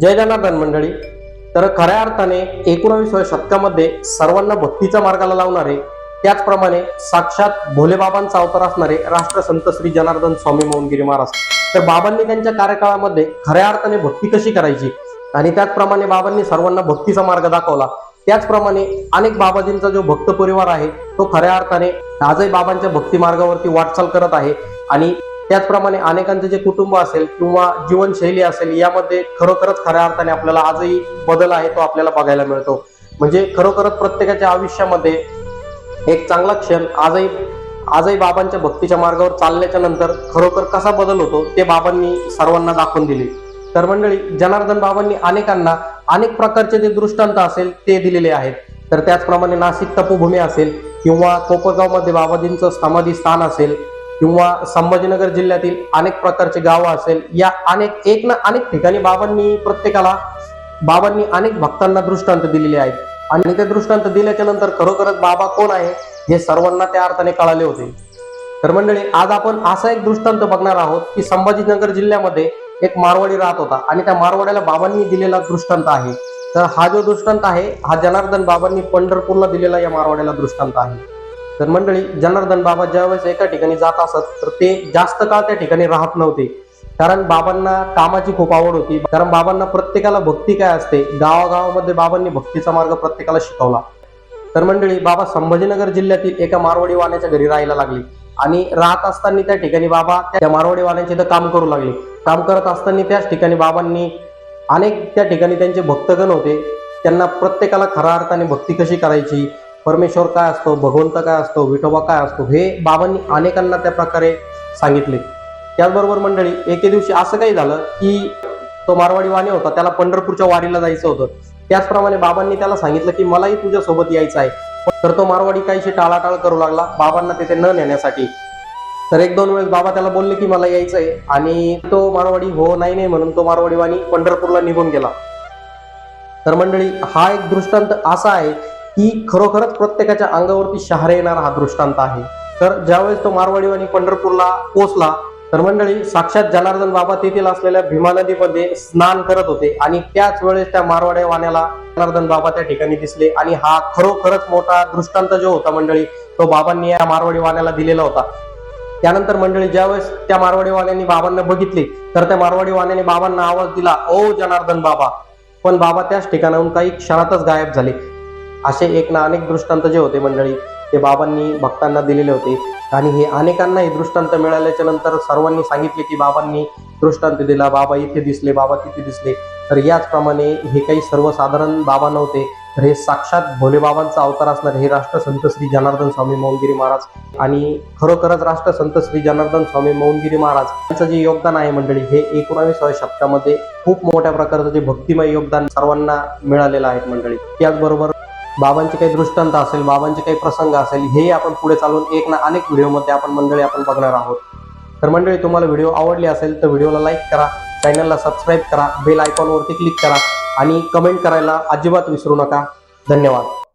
जय जनार्दन मंडळी. तर खऱ्या अर्थाने एकोणावीसव्या शतकामध्ये सर्वांना भक्तीच्या मार्गाला लावणारे त्याचप्रमाणे साक्षात भोलेबाबांचा अवतार असणारे राष्ट्रसंत श्री जनार्दन स्वामी मोहनगिरी महाराज. तर बाबांनी त्यांच्या कार्यकाळामध्ये खऱ्या अर्थाने भक्ती कशी करायची? आणि त्याचप्रमाणे बाबांनी सर्वांना भक्तीचा मार्ग दाखवला. त्याचप्रमाणे अनेक बाबाजींचा जो भक्त परिवार आहे तो खऱ्या अर्थाने आजही बाबांच्या भक्ती मार्गावरती वाटचाल करत आहे. आणि त्याचप्रमाणे अनेकांचे जे कुटुंब असेल किंवा जीवनशैली असेल यामध्ये खरोखरच खऱ्या अर्थाने आपल्याला आजही बदल आहे तो आपल्याला बघायला मिळतो. म्हणजे खरोखरच प्रत्येकाच्या आयुष्यामध्ये एक चांगला क्षण आजही आजही बाबांच्या भक्तीच्या मार्गावर चालल्याच्या नंतर खरोखर कसा बदल होतो ते बाबांनी सर्वांना दाखवून दिले. तर मंडळी जनार्दन बाबांनी अनेकांना अनेक प्रकारचे जे दृष्टांत असेल ते दिलेले आहेत. तर त्याचप्रमाणे नाशिक तपोभूमी असेल किंवा कोपरगावमध्ये बाबाजींचं समाधी स्थान असेल किंवा संभाजीनगर जिल्ह्यातील अनेक प्रकारचे गावं असेल या अनेक एक ना अनेक ठिकाणी बाबांनी प्रत्येकाला बाबांनी अनेक भक्तांना दृष्टांत दिलेले आहेत. आणि ते दृष्टांत दिल्याच्या नंतर खरोखरच बाबा कोण आहे हे सर्वांना त्या अर्थाने कळाले होते. तर मंडळी आज आपण असा एक दृष्टांत बघणार आहोत की संभाजीनगर जिल्ह्यामध्ये एक मारवाडी राहत होता आणि त्या मारवाड्याला बाबांनी दिलेला दृष्टांत आहे. तर हा जो दृष्टांत आहे हा जनार्दन बाबांनी पंढरपूरला दिलेला या मारवाड्याला दृष्टांत आहे. तर मंडळी जनार्दन बाबा ज्यावेळेस एका ठिकाणी जात असत तर ते जास्त काळ त्या ठिकाणी राहत नव्हते. कारण बाबांना कामाची खूप आवड होती. कारण बाबांना प्रत्येकाला भक्ती काय असते? गावागावामध्ये बाबांनी भक्तीचा मार्ग प्रत्येकाला शिकवला. तर मंडळी बाबा संभाजीनगर जिल्ह्यातील एका मारवाडी वाण्याच्या घरी राहायला लागली. आणि राहत असताना त्या ठिकाणी बाबा त्या मारवाडी वाण्याचे इथं काम करू लागले. काम करत असताना त्याच ठिकाणी बाबांनी अनेक त्या ठिकाणी त्यांचे भक्तगण होते. त्यांना प्रत्येकाला खऱ्या अर्थाने भक्ती कशी करायची? परमेश्वर काय असतो भगवंत काय असतो विठोबा काय असतो हे बाबांनी अनेकांना त्या प्रकारे सांगितले. त्याचबरोबर मंडळी एके दिवशी असं काही झालं की तो मारवाडी वाणी होता त्याला पंढरपूरच्या वारीला जायचं होतं. त्याचप्रमाणे बाबांनी त्याला सांगितलं की मलाही तुझ्या सोबत यायचं आहे. तर तो मारवाडी काहीशी टाळाटाळ करू लागला बाबांना तिथे न नेण्यासाठी. तर एक दोन वेळेस बाबा त्याला बोलले की मला यायचं आहे. आणि तो मारवाडी हो नाही नाही म्हणून तो मारवाडी वाणी पंढरपूरला निघून गेला. तर मंडळी हा एक दृष्टांत असा आहे की खरोखरच प्रत्येकाच्या अंगावरती शहारे येणारा हा दृष्टांत आहे. तर ज्यावेळेस तो मारवाडी आणि पंढरपूरला पोचला तर मंडळी साक्षात जनार्दन बाबा तेथील असलेल्या भीमा नदीमध्ये स्नान करत होते आणि त्याच वेळेस त्या मारवाडी वाण्याला जनार्दन बाबा त्या ठिकाणी दिसले आणि हा खरोखरच मोठा दृष्टांत जो होता मंडळी तो बाबांनी या मारवाडी वाण्याला दिलेला होता. त्यानंतर मंडळी ज्यावेळेस त्या मारवाडी वाण्याने बाबांना बघितले तर त्या मारवाडी वाण्याने बाबांना आवाज दिला ओ जनार्दन बाबा. पण बाबा त्याच ठिकाणाहून काही क्षणातच गायब झाले. असे एक ना अनेक दृष्टांत जे होते मंडळी ते बाबांनी भक्तांना दिलेले होते. आणि हे अनेकांना हे दृष्टांत मिळाल्याच्या नंतर सर्वांनी सांगितले की बाबांनी दृष्टांत दिला बाबा इथे दिसले बाबा तिथे दिसले. तर याचप्रमाणे हे काही सर्वसाधारण बाबा नव्हते. तर हे साक्षात भोलेबाबांचा अवतार असणार हे राष्ट्रसंत श्री जनार्दन स्वामी मौनगिरी महाराज आणि खरोखरच राष्ट्रसंत श्री जनार्दन स्वामी मौनगिरी महाराज यांचं जे योगदान आहे मंडळी हे एकोणावीसाव्या शतकामध्ये खूप मोठ्या प्रकारचं जे भक्तिमय योगदान सर्वांना मिळालेलं आहे मंडळी. त्याचबरोबर बाबांचे काही दृष्टांत असेल बाबांचे काही प्रसंग असेल हेही आपण पुढे चालून एक ना अनेक व्हिडिओमध्ये आपण मंडळी आपण बघणार आहोत. तर मंडळी तुम्हाला व्हिडिओ आवडली असेल तर व्हिडिओला लाईक करा चॅनलला सबस्क्राईब करा बेल आयकॉनवरती क्लिक करा आणि कमेंट करायला अजिबात विसरू नका. धन्यवाद.